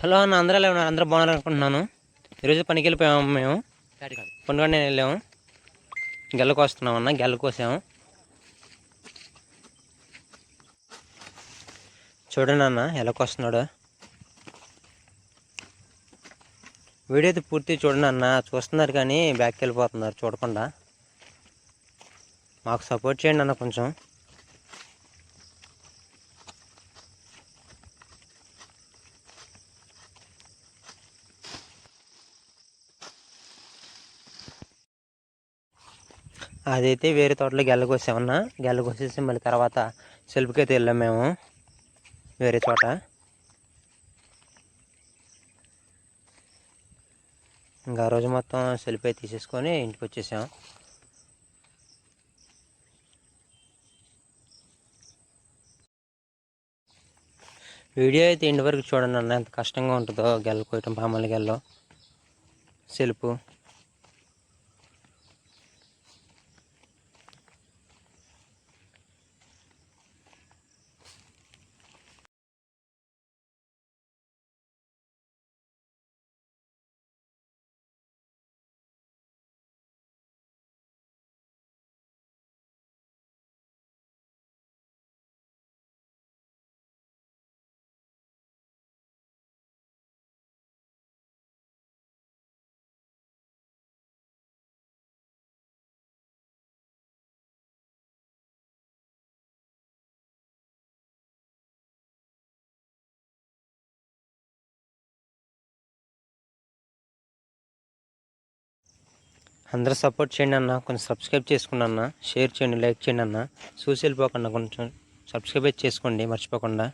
Hello అన్న అందరూ ఎలా ఉన్నారు? అందరూ బాగున్నారు అనుకుంటున్నాను. ఈరోజు పనికి వెళ్ళిపోయాము మేము. పండుగ నేను వెళ్ళాము గెల్లకు వస్తున్నాం అన్న గెల్ల కోసాము చూడండి అన్న ఎలా వస్తున్నాడు వీడియో అయితే పూర్తి చూడండి అన్న. చూస్తున్నారు కానీ బ్యాక్కి వెళ్ళిపోతున్నారు చూడకుండా. మాకు సపోర్ట్ చేయండి అన్న కొంచెం. అదైతే వేరే తోటలో గెల్ల కోసామన్నా కోసేసి మళ్ళీ తర్వాత సెల్ఫ్కి అయితే వెళ్ళాం మేము. వేరే చోట ఇంకా ఆ రోజు మొత్తం సెల్ఫీ తీసేసుకొని ఇంటికి వచ్చేసాం. వీడియో అయితే ఇంటి వరకు చూడండి అన్న. ఎంత కష్టంగా ఉంటుందో గెల్ల కోయటం పామల గెల్లో సెల్ఫ్. అందరూ సపోర్ట్ చేయండి అన్న కొంచెం సబ్స్క్రైబ్ చేసుకోండి అన్న షేర్ చేయండి లైక్ చేయండి అన్న. చూసి వెళ్ళిపోకుండా కొంచెం సబ్స్క్రైబ్ చేసుకోండి మర్చిపోకుండా.